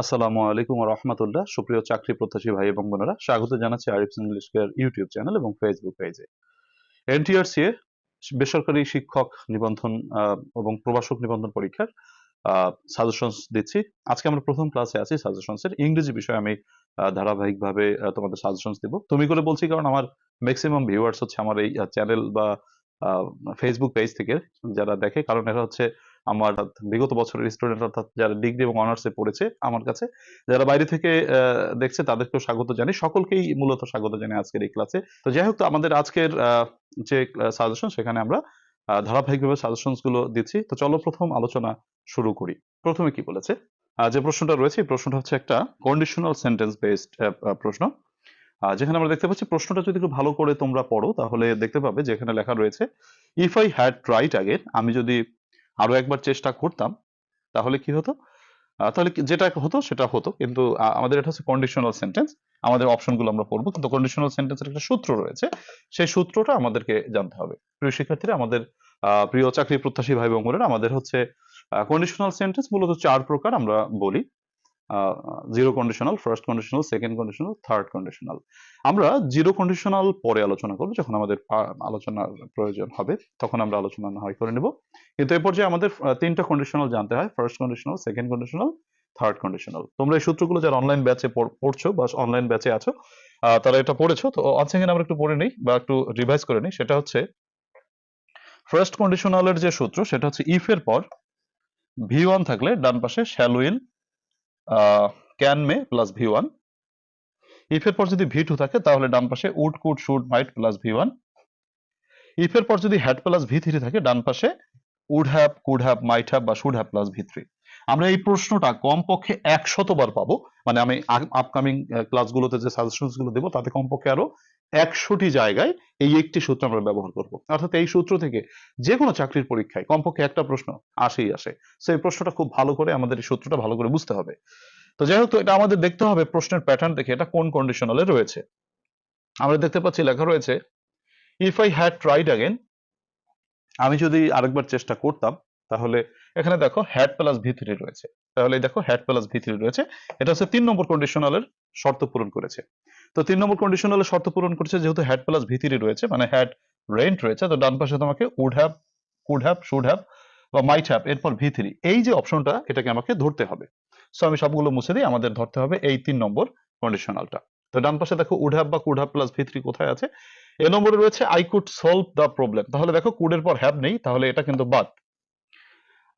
আসসালামু আলাইকুম রহমতুল্লাহ। সুপ্রিয় চাকরি প্রত্যাশী ভাই এবং বোনেরা, স্বাগত জানাচ্ছি ইংলিশ কেয়ার ইউটিউব চ্যানেল এবং ফেসবুক পেজে এনটিআরসি বেসরকারি শিক্ষক নিবন্ধন এবং নিবন্ধন পরীক্ষার দিচ্ছি। আজকে আমরা প্রথম ক্লাসে আছি সাজেশনস এর ইংরেজি বিষয়ে আমি ধারাবাহিকভাবে তোমাদের সাজেশনস দেব। তুমি করে বলছি কারণ আমার ম্যাক্সিমাম ভিউয়ার্স হচ্ছে আমার এই চ্যানেল বা ফেসবুক পেজ থেকে যারা দেখে, কারণ এরা হচ্ছে আমার বিগত বছরের স্টুডেন্ট অর্থাৎ যারা ডিগ্রি এবং অনার্সে পড়েছে আমার কাছে, যারা বাইরে থেকে দেখছে তাদেরকেও স্বাগত জানি সকলকেই মূলত স্বাগত জানাই আজকের এই ক্লাসে তো যাই হোক, তো আমাদের আজকের যে সাজেশন সেখানে আমরা ধারাবাহিকভাবে সাজেশনসগুলো দিচ্ছি। তো চলো প্রথম আলোচনা শুরু করি। প্রথমে কি বলেছে? যে প্রশ্নটা রয়েছে প্রশ্নটা হচ্ছে একটা কন্ডিশনাল সেন্টেন্স বেসড প্রশ্ন। যেখানে আমরা দেখতে পাচ্ছি, প্রশ্নটা যদি একটু ভালো করে তোমরা পড়ো, তাহলে দেখতে পাবে যে এখানে লেখা রয়েছে if I had tried again আমি যদি আরও একবার চেষ্টা করতাম, তাহলে কি হতো? তাহলে যেটা হতো সেটা হতো। কিন্তু আমাদের এটা হচ্ছে কন্ডিশনাল সেন্টেন্স আমাদের অপশনগুলো আমরা পড়ব। কিন্তু কন্ডিশনাল সেন্টেন্সের একটা সূত্র রয়েছে, সেই সূত্রটা আমাদেরকে জানতে হবে। প্রিয় শিক্ষার্থীরা, আমাদের প্রিয় চাকরি প্রত্যাশী ভাই বোনেরা আমাদের হচ্ছে কন্ডিশনাল সেন্টেন্স মূলত চার প্রকার আমরা বলি। Zero conditional first conditional second conditional third conditional আমরা জিরো কন্ডিশনাল পরে আলোচনা করব, যখন আমাদের আলোচনার প্রয়োজন হবে, তখন আমরা আলোচনা না হয় করে নেব। কিন্তু এই পর্যায়ে আমাদের তিনটা কন্ডিশনাল জানতে হয় first conditional second conditional third conditional তোমরা এই সূত্রগুলো যারা অনলাইন ব্যাচে পড়ছো বা অনলাইন ব্যাচে আছো তারা এটা পড়েছো, তো সেকেন্ড আমরা একটু পড়ে নিই বা একটু রিভাইজ করে নিই। সেটা হচ্ছে ফার্স্ট কন্ডিশনালের যে সূত্র, সেটা হচ্ছে ইফ এর পর ভি ওয়ান থাকলে ডান পাশে shall will can may plus V one if এর পর যদি ভি টু থাকে, তাহলে ডান পাশে would could should might plus V one if এর পর যদি হ্যাড প্লাস ভি থ্রি থাকে, ডান পাশে would have could have might have বা should have plus V three আমরা এই প্রশ্নটা কমপক্ষে একশতবার পাবো। মানে আমি আপকামিং ক্লাসগুলোতে যে সাজেশনসগুলো দেবো, তাতে কমপক্ষে আরও একশোটি জায়গায় এই একটি সূত্র আমরা ব্যবহার করব। অর্থাৎ এই সূত্র থেকে যে কোনো চাকরির পরীক্ষায় কমপক্ষে একটা প্রশ্ন আসেই আসে। এই প্রশ্নটা খুব ভালো করে আমাদের এই সূত্রটা ভালো করে বুঝতে হবে। তো যাই হোক এটা আমাদের দেখতে হবে প্রশ্নের প্যাটার্ন দেখে এটা কোন কন্ডিশনালে রয়েছে। আমরা দেখতে পাচ্ছি লেখা রয়েছে if I had tried again আমি যদি আরেকবার চেষ্টা করতাম, তাহলে এখানে দেখো হ্যাড প্লাস ভি থ্রি রয়েছে। তাহলে দেখো হ্যাড প্লাস ভি থ্রি রয়েছে। এটা হচ্ছে তিন নম্বর কন্ডিশনালের শর্ত পূরণ করেছে। তো তিন নম্বর কন্ডিশনালের শর্ত পূরণ করেছে যেহেতু হ্যাড প্লাস ভি থ্রি রয়েছে মানে হ্যাড রেন্ট রয়েছে, তো ডান পাশে তোমাকে would have could have should have বা মাইট হ্যাভ এরপর ভি থ্রি এই যে অপশনটা এটাকে আমাকে ধরতে হবে। সো আমি সবগুলো মুছে দিই আমাদের ধরতে হবে এই তিন নম্বর কন্ডিশনালটা তো ডান পাশে দেখো উড হ্যাভ বা could have plus V three কোথায় আছে? এ নম্বরে রয়েছে I could solve the problem তাহলে দেখো কুডের পর হ্যাভ নেই, তাহলে এটা কিন্তু বাদ।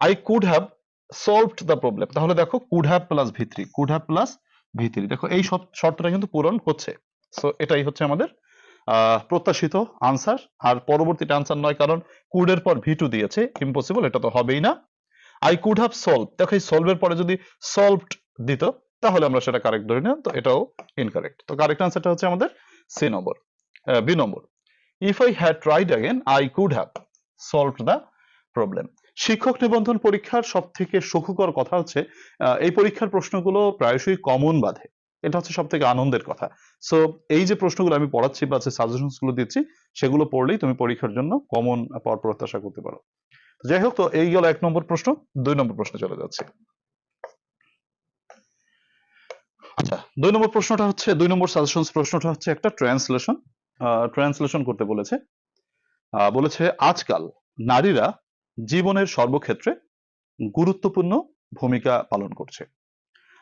I could have solved the problem তাহলে দেখো could have plus V three could have plus V three দেখো এই শর্তটা কিন্তু পূরণ হচ্ছে। সো এটাই হচ্ছে আমাদের প্রত্যাশিত আনসার আর পরবর্তীটা আনসার নয়, কারণ কুডের পর ভি টু দিয়েছে। ইম্পসিবল এটা তো হবেই না। আই কুড হ্যাভ সলভ দেখো এই সলভের পরে যদি সলভড দিত, তাহলে আমরা সেটা কারেক্ট ধরে নিলাম। তো এটাও ইনকারেক্ট তো কারেক্ট আনসারটা হচ্ছে আমাদের C number B number if I had tried again I could have solved the problem শিক্ষক নিবন্ধন পরীক্ষার সব থেকে সুখকর কথা হচ্ছে এই পরীক্ষার প্রশ্নগুলো প্রায়শই কমন বাঁধে। এটা হচ্ছে সব থেকে আনন্দের কথা। সো এই যে প্রশ্নগুলো আমি পড়াচ্ছি বা সাজেশনসগুলো দিচ্ছি, সেগুলো পড়লেই তুমি পরীক্ষার জন্য কমন পাওয়ার প্রত্যাশা করতে পারো। যাই হোক, তো এই গেল এক নম্বর প্রশ্ন, দুই নম্বর প্রশ্নে চলে যাচ্ছে। আচ্ছা দুই নম্বর প্রশ্নটা হচ্ছে, দুই নম্বর সাজেশনস প্রশ্নটা হচ্ছে একটা ট্রান্সলেশন ট্রান্সলেশন করতে বলেছে। বলেছে, আজকাল নারীরা জীবনের সর্বক্ষেত্রে গুরুত্বপূর্ণ ভূমিকা পালন করছে।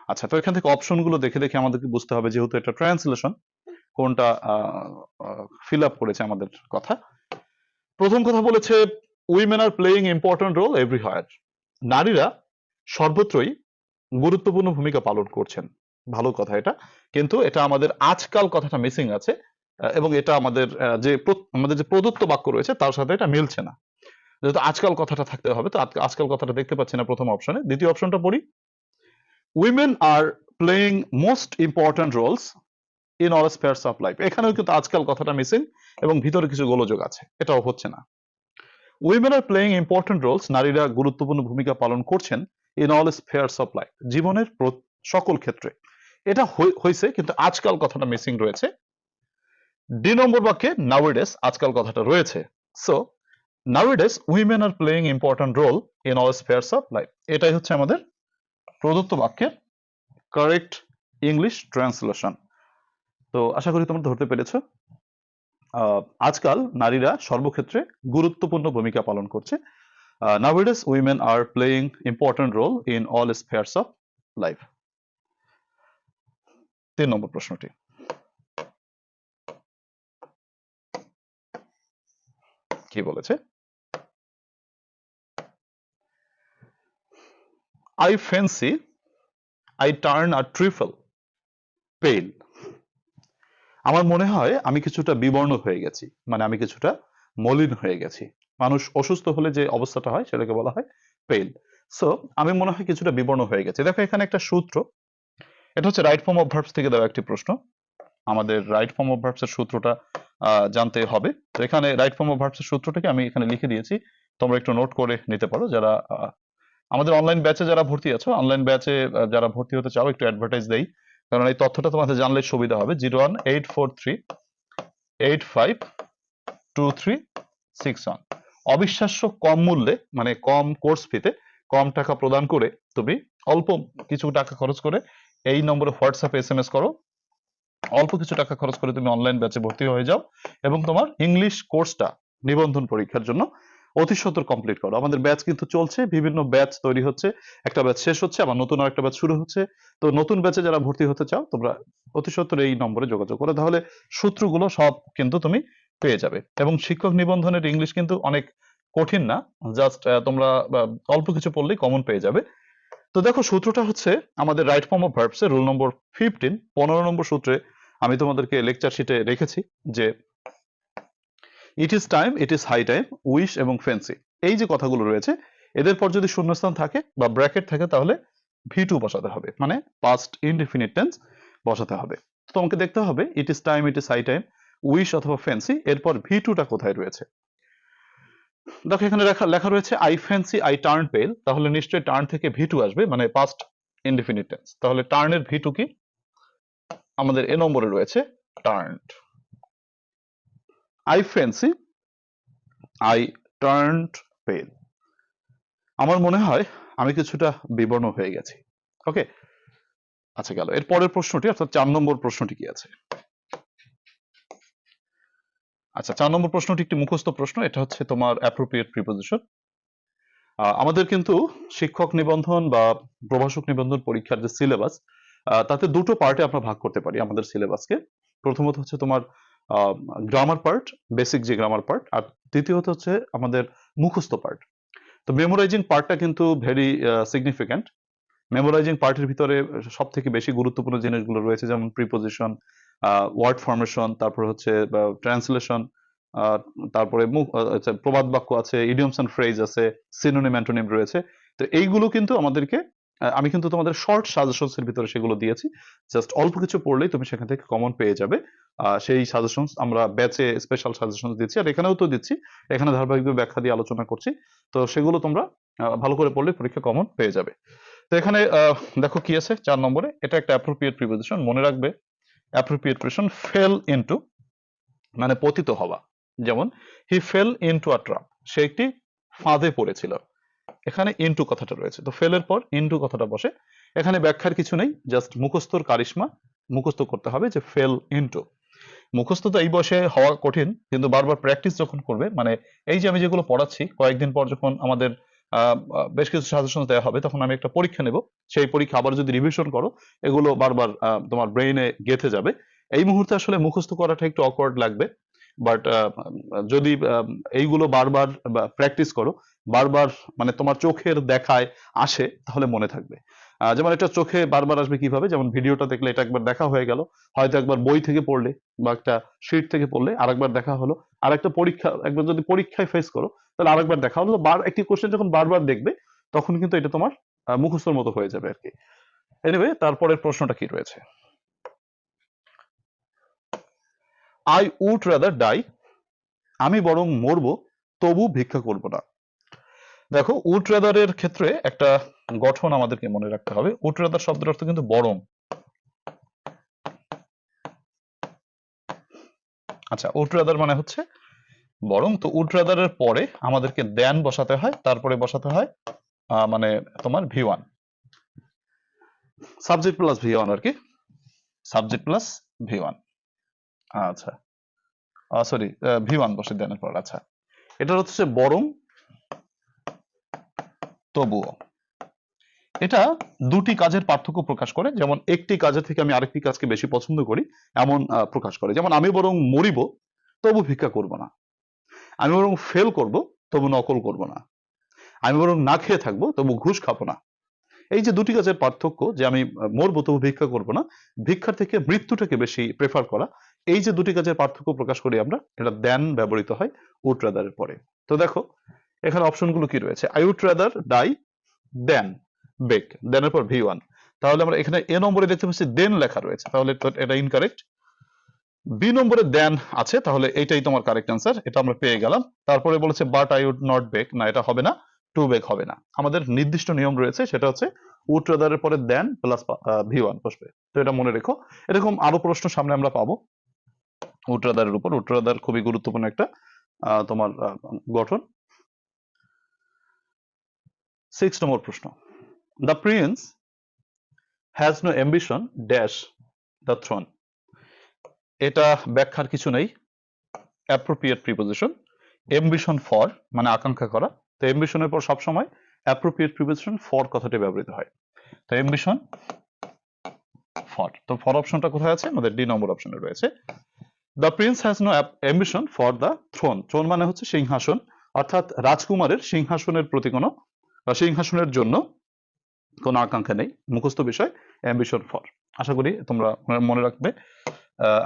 আচ্ছা তো এখান থেকে অপশনগুলো দেখে দেখে আমাদেরকে বুঝতে হবে যেহেতু এটা ট্রান্সলেশন কোনটা ফিল আপ করেছে আমাদের কথা। প্রথম কথা বলেছে women are playing important role everywhere নারীরা সর্বত্রই গুরুত্বপূর্ণ ভূমিকা পালন করছেন। ভালো কথা এটা। কিন্তু এটা আমাদের আজকাল কথাটা মিসিং আছে এবং এটা আমাদের যে আমাদের যে প্রদত্ত বাক্য রয়েছে, তার সাথে এটা মিলছে না। যেহেতু আজকাল কথাটা থাকতে হবে, তো আজকাল কথাটা দেখতে পাচ্ছি না প্রথম অপশনে দ্বিতীয় অপশনটা পড়ি। Women are playing most important roles in all spheres of life এখানেও কিন্তু আজকাল কথাটা মিসিং এবং ভিতরে কিছু গোলযোগ আছে, এটাও হচ্ছে না। Women are playing important roles নারীরা গুরুত্বপূর্ণ ভূমিকা পালন করছেন in all spheres of life জীবনের সকল ক্ষেত্রে। এটা হয়েছে কিন্তু আজকাল কথাটা মিসিং রয়েছে। ডি নম্বর বাক্যে নাউডেস আজকাল কথাটা রয়েছে। So nowadays women are playing important role in all spheres of life এটাই হচ্ছে আমাদের প্রদত্ত বাক্যের কারেক্ট ইংলিশ ট্রান্সলেশন তো আশা করি তোমরা ধরতে পেরেছ। আজকাল নারীরা সর্বক্ষেত্রে গুরুত্বপূর্ণ ভূমিকা পালন করছে। Nowadays women are playing important role in all spheres of life তিন নম্বর প্রশ্নটি। কি বলেছে? I fancy I turn a trifle pale আমার মনে হয় আমি কিছুটা বিবর্ণ হয়ে গেছি মানে আমি কিছুটা মলিন হয়ে গেছি। মানুষ অসুস্থ হলে যে অবস্থাটা হয় সেটাকে বলা হয় পেল সো আমি মনে হয় কিছুটা বিবর্ণ হয়ে গেছে। দেখো, এখানে একটা সূত্র। এটা হচ্ছে রাইট ফর্ম অফ ভার্বস থেকে দেওয়া একটি প্রশ্ন। আমাদের রাইট ফর্ম অফ ভার্বস এর সূত্রটা জানতে হবে। তো এখানে রাইট ফর্ম অফ এর সূত্রটাকে আমি এখানে লিখে দিয়েছি। তোমরা একটু নোট করে নিতে পারো যারা আমাদের অনলাইন ব্যাচে যারা ভর্তি আছো অনলাইন ব্যাচে যারা ভর্তি হতে চাও একটু অ্যাডভার্টাইজ দেই। কারণ এই তথ্যটা তোমাদের জানলে সুবিধা হবে। Zero one eight four three eight five two three six one. অবিশ্বাস্য কম মূল্যে মানে কম কোর্স ফিতে কম টাকা প্রদান করে তুমি অল্প কিছু টাকা খরচ করে এই নম্বরে হোয়াটসঅ্যাপে এস এম এস করো। অল্প কিছু টাকা খরচ করে তুমি অনলাইন ব্যাচে ভর্তি হয়ে যাও এবং তোমার ইংলিশ কোর্সটা নিবন্ধন পরীক্ষার জন্য অতি সত্তর কমপ্লিট করো। আমাদের ব্যাচ কিন্তু চলছে, বিভিন্ন ব্যাচ তৈরি হচ্ছে, একটা ব্যাচ শেষ হচ্ছে, আবার নতুন আরেকটা ব্যাচ শুরু হচ্ছে। তো নতুন ব্যাচে যারা ভর্তি হতে চাও, তোমরা অতি সত্তর এই নম্বরে যোগাযোগ করো। তাহলে সূত্রগুলো সব কিন্তু তুমি পেয়ে যাবে। এবং শিক্ষক নিবন্ধনের ইংলিশ কিন্তু অনেক কঠিন না। জাস্ট তোমরা অল্প কিছু পড়লেই কমন পেয়ে যাবে। তো দেখো সূত্রটা হচ্ছে আমাদের রাইট ফর্ম অফ ভার্বস এর রুল নম্বর ফিফটিন পনেরো নম্বর সূত্রে আমি তোমাদেরকে লেকচার শিটে রেখেছি যে it is time it is high time wish এবং ফেন্সি এই যে কথাগুলো রয়েছে, এদের পর যদি শূন্যস্থান থাকে বা ব্র্যাকেট থাকে তাহলে ভি টু বসাতে হবে মানে পাস্ট ইনডিফিনিট টেন্স বসাতে হবে। তোমাকে দেখতে হবে it is time it is high time wish অথবা ফেন্সি এরপর ভি টুটা কোথায় রয়েছে? দেখো, এখানে লেখা লেখা রয়েছে আই ফ্যান্সি আই টার্ন পেল তাহলে নিশ্চয়ই টার্ন থেকে ভি টু আসবে মানে পাস্ট ইনডিফিনিট টেন্স তাহলে টার্নের ভি টু কি? আমাদের এ নম্বরে রয়েছে turned I fancy I turned pale আমার মনে হয় আমি কিছুটা বিবর্ণ হয়ে গেছি। ওকে আচ্ছা গেল। এর পরের প্রশ্নটি, অর্থাৎ চার নম্বর প্রশ্নটি কি আছে? আচ্ছা চার নম্বর প্রশ্নটি একটি মুখস্থ প্রশ্ন, এটা হচ্ছে তোমার অ্যাপ্রোপ্রিয়েট প্রিপোজিশন আমাদের কিন্তু শিক্ষক নিবন্ধন বা প্রভাষক নিবন্ধন পরীক্ষার যে সিলেবাস তাতে দুটো পার্টে আমরা ভাগ করতে পারি আমাদের সিলেবাসকে প্রথমত হচ্ছে তোমার গ্রামার পার্ট বেসিক যে গ্রামার পার্ট আর দ্বিতীয়ত হচ্ছে আমাদের মুখস্থ পার্ট তো মেমোরাইজিং পার্টটা কিন্তু ভেরি সিগনিফিক্যান্ট মেমোরাইজিং পার্টের ভিতরে সব থেকে বেশি গুরুত্বপূর্ণ জিনিসগুলো রয়েছে, যেমন প্রিপোজিশন ওয়ার্ড ফরমেশন তারপর হচ্ছে ট্রান্সলেশন তারপরে আচ্ছা, প্রবাদ বাক্য আছে ইডিয়মস অ্যান্ড ফ্রেজ আছে সিনোনিম অ্যান্টোনিম রয়েছে। তো এইগুলো কিন্তু আমাদেরকে আমি কিন্তু তোমাদের শর্ট সাজেশনস এর ভিতরে সেগুলো দিয়েছি। জাস্ট অল্প কিছু পড়লেই তুমি সেখান থেকে কমন পেয়ে যাবে। সেই সাজেশনস আমরা ব্যাচে স্পেশাল সাজেশনস দিচ্ছি আর এখানেও তো দিচ্ছি। এখানে ধারাবাহিকভাবে ব্যাখ্যা দিয়ে আলোচনা করছি। তো সেগুলো তোমরা ভালো করে পড়লে পরীক্ষা কমন পেয়ে যাবে। তো এখানে দেখো কি আছে চার নম্বরে। এটা একটা অ্যাপ্রোপ্রিয়েট প্রিপোজিশন মনে রাখবে অ্যাপ্রোপ্রিয়েট ফেল ইনটু মানে পতিত হওয়া। যেমন he fell into a trap সে একটি ফাঁদে পড়েছিল। এখানে ইনটু কথাটা রয়েছে। তো ফেলের পর ইনটু কথাটা বসে। এখানে ব্যাখ্যার কিছু নেই জাস্ট মুখস্থর কারিশমা মুখস্থ করতে হবে যে ফেল ইনটু মুখস্থ তো এই বয়সে হওয়া কঠিন, কিন্তু বারবার প্র্যাকটিস যখন করবে মানে এই যে আমি যেগুলো পড়াচ্ছি, কয়েকদিন পর যখন আমাদের বেশ কিছু সাজেশন দেওয়া হবে। তখন আমি একটা পরীক্ষা নেব। সেই পরীক্ষা আবার যদি রিভিশন করো, এগুলো বারবার তোমার ব্রেইনে গেঁথে যাবে। এই মুহূর্তে আসলে মুখস্থ করাটা একটু অকওয়ার্ড লাগবে। বাট যদি এইগুলো বারবার প্র্যাকটিস করো, বারবার মানে তোমার চোখের দেখায় আসে, তাহলে মনে থাকবে। যেমন এটা চোখে বারবার আসবে কীভাবে? যেমন ভিডিওটা দেখলে এটা একবার দেখা হয়ে গেল। হয়তো একবার বই থেকে পড়লে বা একটা শিট থেকে পড়লে আরেকবার দেখা হলো। আর একটা পরীক্ষা, একবার যদি পরীক্ষায় ফেস করো তাহলে আরেকবার দেখা। হলো বার, একটি কোশ্চেন যখন বারবার দেখবে, তখন কিন্তু এটা তোমার মুখস্থর মতো হয়ে যাবে আর কি এনিওয়ে তারপরের প্রশ্নটা কি রয়েছে? আই উড রাদার ডাই আমি বরং মরবো, তবু ভিক্ষা করব না। দেখো উড রাদারের ক্ষেত্রে একটা গঠন আমাদেরকে মনে রাখতে হবে। উড রাদার শব্দের অর্থ কিন্তু বরং। আচ্ছা উড রাদার মানে হচ্ছে বরং তো উড রাদারের পরে আমাদেরকে দেন বসাতে হয়, তারপরে বসাতে হয় মানে তোমার V one subject plus V one আর কি? সাবজেক্ট প্লাস ভি ওয়ান আচ্ছা। সরি ভি ওয়ান বসে দেনের পর আচ্ছা। এটা হচ্ছে বরং তবুও। এটা দুটি কাজের পার্থক্য প্রকাশ করে, যেমন একটি কাজের থেকে আমি আরেকটি কাজকে বেশি পছন্দ করি, এমন প্রকাশ করে। যেমন আমি বরং মরিব, তবু ভিক্ষা করব না। আমি বরং ফেল করব, তবু নকল করব না। আমি বরং না খেয়ে থাকব, তবু ঘুষ খাব না। এই যে দুটি কাজের পার্থক্য যে আমি মরবো তবু ভিক্ষা করব না, ভিক্ষার থেকে মৃত্যুটাকে বেশি প্রেফার করা, এই যে দুটি কাজের পার্থক্য প্রকাশ করি আমরা, এটা দেন ব্যবহৃত হয় উড রাদারের পরে। তো দেখো, এখানে অপশনগুলো কি রয়েছে? I would rather die than beg দেনের পর ভি ওয়ান তাহলে আমরা এখানে এ নম্বরে দেখতে পাচ্ছি দেন লেখা রয়েছে। তাহলে এটা ইনকারেক্ট বি নম্বরে দেন আছে, তাহলে এটাই তোমার কারেক্ট অ্যান্সার এটা আমরা পেয়ে গেলাম। তারপরে বলেছে but I would not beg না, এটা হবে না টু বেক হবে না। আমাদের নির্দিষ্ট নিয়ম রয়েছে, সেটা হচ্ছে উড রাদারের পরে দেন প্লাস ভি ওয়ান বসবে। তো এটা মনে রেখো। এরকম আরও প্রশ্ন সামনে আমরা পাবো। উড রাদারের উপর উড রাদার খুবই গুরুত্বপূর্ণ একটা তোমার গঠন। সিক্স নম্বর প্রশ্ন। The prince has no ambition dash the throne এটা ব্যাখ্যার কিছু নেই। অ্যাপ্রোপ্রিয়েট প্রিপোজিশন এমবিশন ফর মানে আকাঙ্ক্ষা করা। তো এমবিশনের পর সবসময় অ্যাপ্রোপ্রিয়েট প্রিপোজিশন ফর কথাটি ব্যবহৃত হয়। তো এমবিশন ফর তো ফর অপশনটা কোথায় আছে? আমাদের ডি নম্বর অপশনে রয়েছে। The prince has no ambition for the throne throne মানে হচ্ছে সিংহাসন। অর্থাৎ রাজকুমারের সিংহাসনের প্রতি কোনো, বা সিংহাসনের জন্য কোনো আকাঙ্ক্ষা নেই। মুখস্থ বিষয় অ্যাম্বিশন ফর আশা করি তোমরা মনে- রাখবে।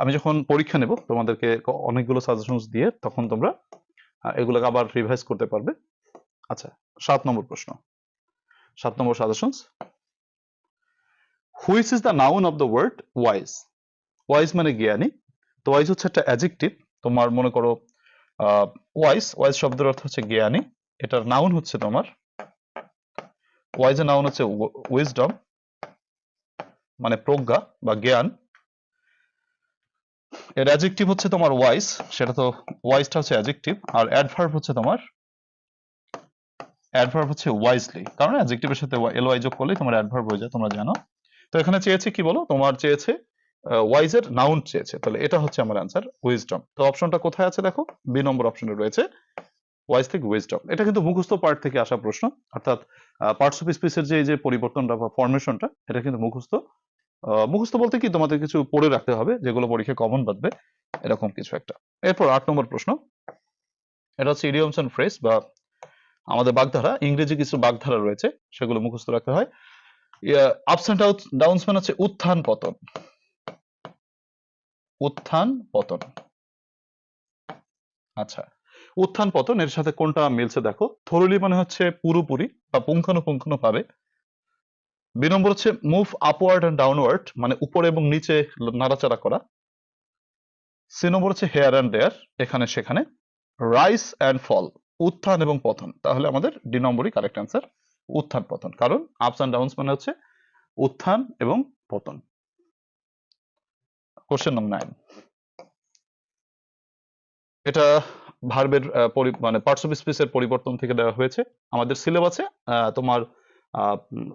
আমি যখন পরীক্ষা নেব তোমাদেরকে অনেকগুলো সাজেশনস দিয়ে, তখন তোমরা এগুলোকে আবার রিভাইজ করতে পারবে। আচ্ছা সাত নম্বর প্রশ্ন। সাত নম্বর suggestions which is the noun of the word wise wise মানে জ্ঞানী। তো ওয়াইজ হচ্ছে একটা অ্যাজেক্টিভ তোমার মনে করো ওয়াইজ ওয়াইজ শব্দের অর্থ হচ্ছে জ্ঞানী। এটার নাউন হচ্ছে তোমার ওয়াইজ এর নাউন হচ্ছে উইজডম মানে প্রজ্ঞা বা জ্ঞান। এর অ্যাডজেক্টিভ হচ্ছে তোমার ওয়াইজ সেটা তো ওয়াইজটা হচ্ছে অ্যাডজেক্টিভ আর অ্যাডভার্ব হচ্ছে তোমার অ্যাডভার্ব হচ্ছে ওয়াইজলি কারণ অ্যাডজেক্টিভের সাথে এল ওয়াই যোগ করলেই তোমার অ্যাডভার্ব হয়ে যায়, তোমরা জানো। তো এখানে চেয়েছে কি বলো? তোমার চেয়েছে ওয়াইজের নাউন চেয়েছে, তাহলে এটা হচ্ছে আমার অ্যান্সার উইজডম তো অপশনটা কোথায় আছে দেখো? বি নম্বর অপশনে রয়েছে ওয়াইজ থেকে উইজডম এটা কিন্তু মুখস্থ পার্ট থেকে আসা প্রশ্ন, অর্থাৎ পার্টস অফ স্পিচের যে, এই যে পরিবর্তনটা বা ফরমেশনটা এটা কিন্তু মুখস্থ মুখস্থ বলতে কি তোমাদের কিছু পড়ে রাখতে হবে, যেগুলো পরীক্ষায় কমন বাঁধবে, এরকম কিছু একটা। এরপর আট নম্বর প্রশ্ন। এটা হচ্ছে ইডিয়মস অ্যান্ড ফ্রেজ বা আমাদের বাগধারা, ইংরেজি কিছু বাগধারা রয়েছে, সেগুলো মুখস্থ রাখতে হয়। আপস অ্যান্ড ডাউনস মানে হচ্ছে উত্থান পতন। উত্থান পতন। আচ্ছা উত্থান পতন, এর সাথে কোনটা মিলছে দেখো। থরলি মানে হচ্ছে পুরোপুরি বা পুঙ্খানুপুঙ্খানু ভাবে দুই নম্বর হচ্ছে মুভ আপওয়ার্ড অ্যান্ড ডাউনওয়ার্ড মানে উপরে এবং নিচে নাড়াচাড়া করা। সি নম্বর হচ্ছে হেয়ার অ্যান্ড দেয়ার এখানে সেখানে। রাইস অ্যান্ড ফল উত্থান এবং পতন। তাহলে আমাদের ডি নম্বরই কারেক্ট অ্যান্সার উত্থান, পতন। কারণ আপস অ্যান্ড ডাউনস মানে হচ্ছে উত্থান এবং পতন। কোশ্চেন নাম্বার নাইন এটা ভার্বের মানে পার্টস অফ স্পিচের পরিবর্তন থেকে দেওয়া হয়েছে। আমাদের সিলেবাসে তোমার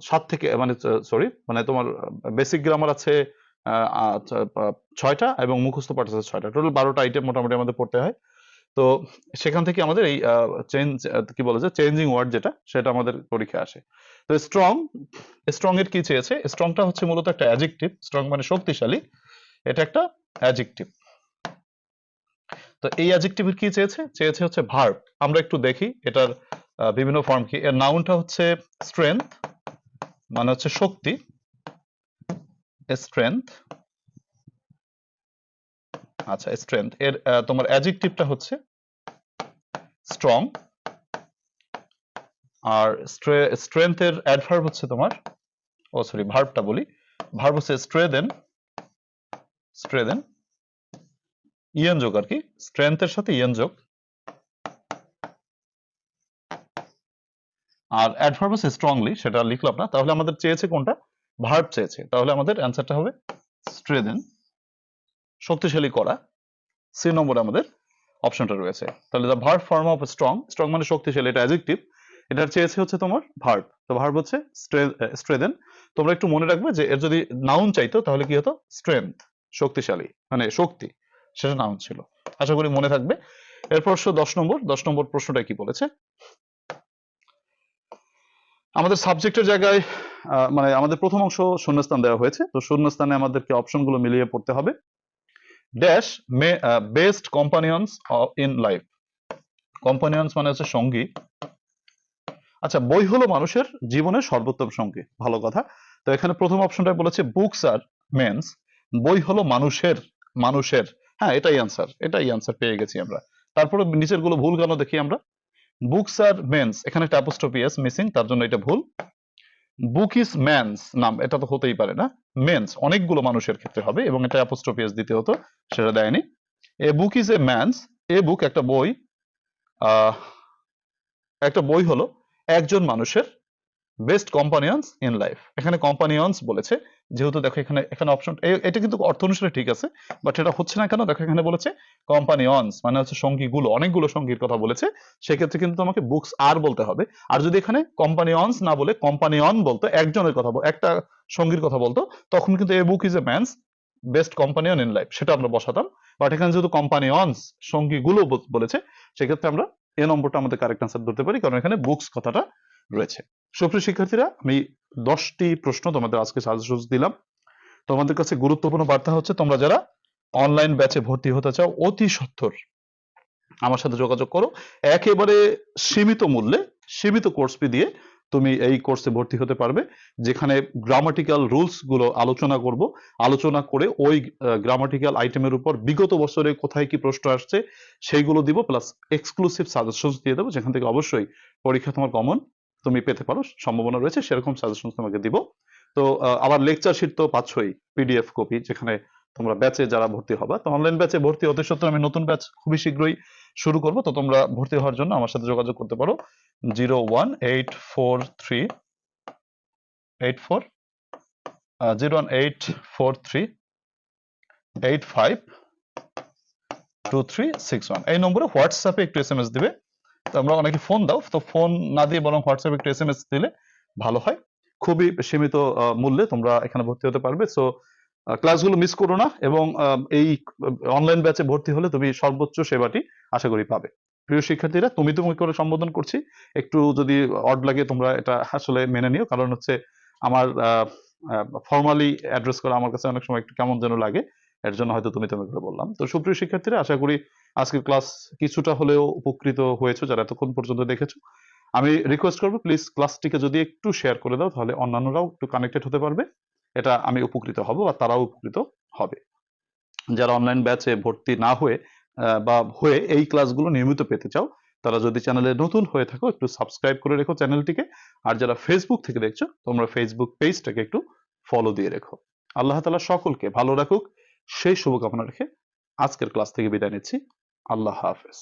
সাত থেকে মানে সরি মানে তোমার বেসিক গ্রামার আছে ছয়টা এবং মুখস্থ পাঠ আছে ছয়টা। টোটাল বারোটা আইটেম মোটামুটি আমাদের পড়তে হয়। তো সেখান থেকে আমাদের এই চেঞ্জ কি বলে যে চেঞ্জিং ওয়ার্ড যেটা, সেটা আমাদের পরীক্ষায় আসে। তো স্ট্রং স্ট্রং এর কি চেয়েছে? স্ট্রংটা হচ্ছে মূলত একটা অ্যাডজেক্টিভ স্ট্রং মানে শক্তিশালী, এটা একটা অ্যাডজেক্টিভ তো এই অ্যাডজেক্টিভের কি চেয়েছে? চেয়েছে হচ্ছে ভার্ব আমরা একটু দেখি, এটার বিভিন্ন ফর্ম কি? এর নাউনটা হচ্ছে স্ট্রেংথ মানে হচ্ছে শক্তি। স্ট্রেংথ আচ্ছা স্ট্রেংথ এর তোমার অ্যাডজেক্টিভটা হচ্ছে স্ট্রং আর স্ট্রেংথের অ্যাডভার্ব হচ্ছে তোমার, ও সরি ভার্বটা বলি। ভার্ব হচ্ছে স্ট্রেদেন স্ট্রেদেন ইয়েন যোগ আর কি। স্ট্রেংথের সাথে ইয়েন যোগ। আর অ্যাডভার্ব হচ্ছে স্ট্রংলি সেটা লিখলাম না, তাহলে আমাদের চেয়েছে কোনটা? ভার্ব চেয়েছে। তাহলে আমাদের অ্যান্সারটা হবে স্ট্রেদেন শক্তিশালী করা। সি নম্বরে আমাদের অপশনটা রয়েছে। তাহলে the verb form of strong strong মানে শক্তিশালী, এটা অ্যাডজেক্টিভ এটার চেয়েছে হচ্ছে তোমার ভার্ব তো ভার্ব হচ্ছে স্ট্রেদেন তোমরা একটু মনে রাখবে যে এর যদি নাউন চাইতো, তাহলে কি হতো? স্ট্রেংথ শক্তিশালী মানে শক্তি। সেটা নাউন ছিল। আশা করি মনে থাকবে। এরপর দশ নম্বর। দশ নম্বর প্রশ্নটা কি বলেছে? আমাদের সাবজেক্টের জায়গায় মানে আমাদের প্রথম অংশ শূন্যস্থান দেওয়া হয়েছে। তো শূন্যস্থানে আমাদেরকে অপশনগুলো মিলিয়ে পড়তে হবে। Dash may best companions in life companions মানে হচ্ছে সঙ্গী। আচ্ছা বই হলো মানুষের জীবনের সর্বোত্তম সঙ্গী। ভালো কথা। তো এখানে প্রথম অপশনটা বলেছে বুকস আর মেন্স বই হলো মানুষের মানুষের। হ্যাঁ এটাই আনসার এটাই আনসার পেয়ে গেছি আমরা। তারপরে নিচেরগুলো ভুল কেন দেখি আমরা? বুকস আর মেন্স এখানে একটা অ্যাপোস্ট্রফি মিসিং তার জন্য এটা ভুল। বুক ইজ ম্যানস নাম, এটা তো হতেই পারে না। মেন্স অনেকগুলো মানুষের ক্ষেত্রে হবে, এবং এটা অ্যাপোস্ট্রফি দিতে হতো, সেটা দেয়নি। এ বুক ইজ এ ম্যানস এ বুক একটা বই একটা বই হলো একজন মানুষের বেস্ট কম্পানিয়ন্স ইন লাইফ এখানে কম্পানিয়ন্স বলেছে, যেহেতু দেখো এখানে এখানে অপশন এটা কিন্তু অর্থ অনুসারে ঠিক আছে বাট এটা হচ্ছে না কেন? দেখো এখানে বলেছে কম্পানিয়ন্স মানে হচ্ছে সঙ্গীগুলো, অনেকগুলো সঙ্গীর কথা বলেছে, সেক্ষেত্রে কিন্তু তোমাকে বুকস আর বলতে হবে। আর যদি এখানে কোম্পানিয়ন্স না বলে কোম্পানিয়ন বলতো, একজনের কথা একটা সঙ্গীর কথা বলতো, তখন কিন্তু a book is a man's best companion in life সেটা আমরা বসাতাম। বাট এখানে যেহেতু কোম্পানিয়ন্স সঙ্গীগুলো বল- বলেছে, সেক্ষেত্রে আমরা এ নম্বরটা আমাদের কারেক্ট আনসার ধরতে পারি, কারণ এখানে বুকস কথাটা রয়েছে। সুপ্রিয় শিক্ষার্থীরা, আমি দশটি প্রশ্ন তোমাদের আজকে সাজেশন দিলাম। তোমাদের কাছে গুরুত্বপূর্ণ বার্তা হচ্ছে, তোমরা যারা অনলাইন ব্যাচে ভর্তি হতে চাও, অতি সত্তর আমার সাথে যোগাযোগ করো। একেবারে সীমিত মূল্যে, সীমিত কোর্স ফি দিয়ে তুমি এই কোর্সে ভর্তি হতে পারবে, যেখানে গ্রামাটিক্যাল রুলসগুলো আলোচনা করব। আলোচনা করে ওই গ্রামাটিক্যাল আইটেমের উপর বিগত বছরে কোথায় কি প্রশ্ন আসছে, সেইগুলো দিব প্লাস এক্সক্লুসিভ সাজেশন দিয়ে দেবো, যেখান থেকে অবশ্যই পরীক্ষা তোমার কমন তুমি পেতে পারো, সম্ভাবনা রয়েছে, সেরকম সাজেশন তোমাকে দিব। তো আবার লেকচার শিট তো পাচ্ছই পিডিএফ কপি যেখানে তোমরা ব্যাচে যারা ভর্তি হবা, তো অনলাইন ব্যাচে ভর্তি হতে সত্ত্বেও আমি নতুন ব্যাচ খুবই শীঘ্রই শুরু করব, তো তোমরা ভর্তি হওয়ার জন্য আমার সাথে যোগাযোগ করতে পারো zero one eight four three eight four zero one eight four three eight five two three six one এই নম্বরে হোয়াটসঅ্যাপে একটু এস এম এস দিবে আমরা অনেকে ফোন দাও, তো ফোন না দিয়ে বরং হোয়াটসঅ্যাপে একটু এস এম এস দিলে ভালো হয়। খুবই সীমিত মূল্যে তোমরা এখানে ভর্তি হতে পারবে। সো ক্লাসগুলো মিস করো না এবং এই অনলাইন ব্যাচে ভর্তি হলে তুমি সর্বোচ্চ সেবাটি আশা করি পাবে। প্রিয় শিক্ষার্থীরা, তুমি তুমি করে সম্বোধন করছি। একটু যদি অড লাগে তোমরা এটা আসলে মেনে নিও। কারণ হচ্ছে আমার ফর্মালি অ্যাড্রেস করা আমার কাছে অনেক সময় একটু কেমন যেন লাগে। এর জন্য হয়তো তুমি তুমি করে বললাম। তো সুপ্রিয় শিক্ষার্থীরা, আশা করি আজকের ক্লাস কিছুটা হলেও উপকৃত হয়েছে যারা এতক্ষণ পর্যন্ত দেখেছ। আমি রিকোয়েস্ট করব প্লিজ ক্লাসটিকে যদি একটু শেয়ার করে দাও, তাহলে অন্যান্যরাও একটু কানেক্টেড হতে পারবে। এটা আমি উপকৃত হব বা তারাও উপকৃত হবে। যারা অনলাইন ব্যাচে ভর্তি না হয়ে বা হয়ে এই ক্লাসগুলো নিয়মিত পেতে চাও, তারা যদি চ্যানেলে নতুন হয়ে থাকো, একটু সাবস্ক্রাইব করে রেখো চ্যানেলটিকে আর যারা ফেসবুক থেকে দেখছ, তোমরা ফেসবুক পেজটাকে একটু ফলো দিয়ে রেখো। আল্লাহ তাআলা সকলকে ভালো রাখুক সেই শুভকামনা রেখে আজকের ক্লাস থেকে বিদায় নিচ্ছি। আল্লাহ হাফেজ।